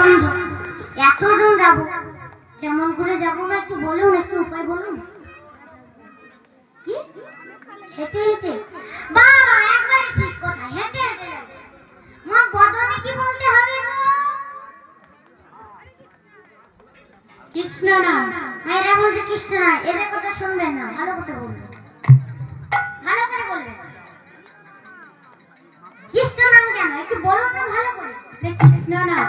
বন্ধু যাব। কেমন করে যাব বা একটু বলুন একটু উপায় বলুন। কি? হেঁটে হেঁটে? বাবা একবারে ঠিক কথা হেঁটে হেঁটে যাবে। মা বদনে কি বলতে হবে কৃষ্ণ নাম। এরা বলছে কৃষ্ণ নাম এদের কথা শুনবেন না ভালো কথা বলবেন। ভালো করে বলবেন। কৃষ্ণ নাম কেন? একটু বলুন না ভালো করে। কৃষ্ণ নাম।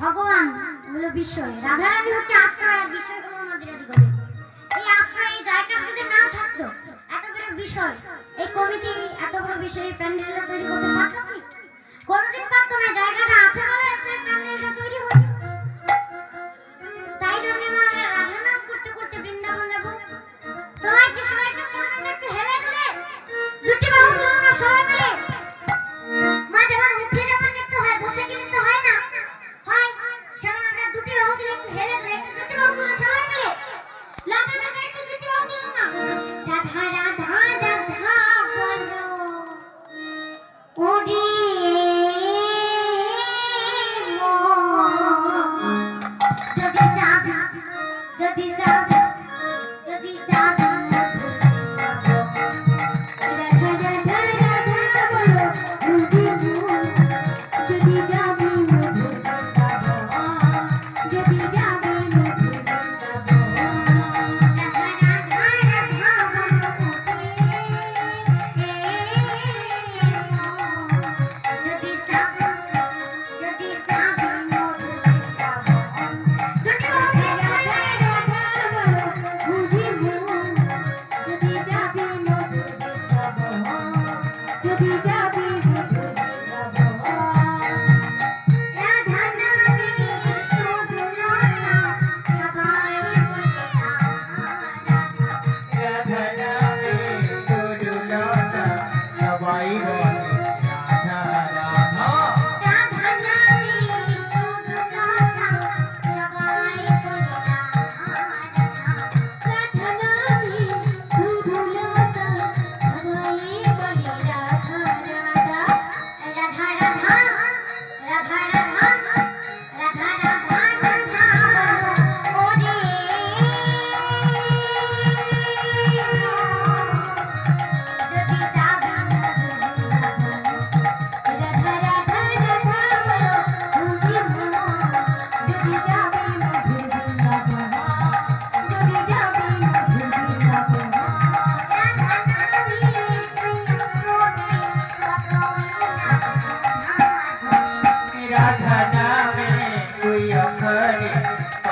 ভগবান হলো রাধারানী হচ্ছে আশ্রয়, আর এই আশ্রয় এই জায়গা যদি না থাকতো, এত বড় বিষয়। এই কমিটি, এত বড় বিষয় প্যান্ডেল তৈরি করতে পারতো কি? কোনোদিন পারতো না জায়গাটা दूसरे होते लोग हेले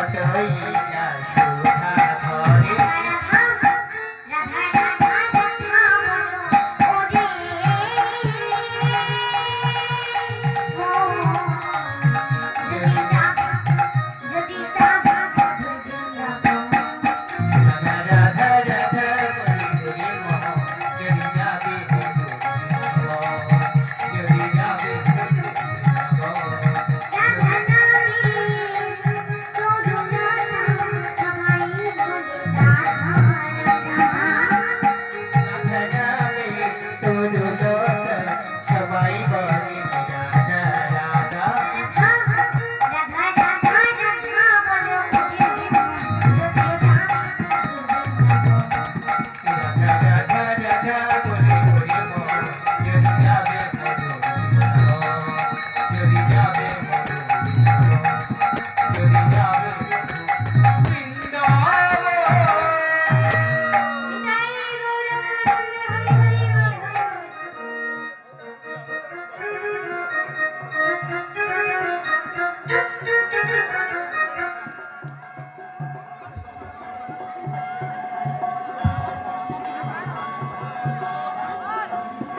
Thank.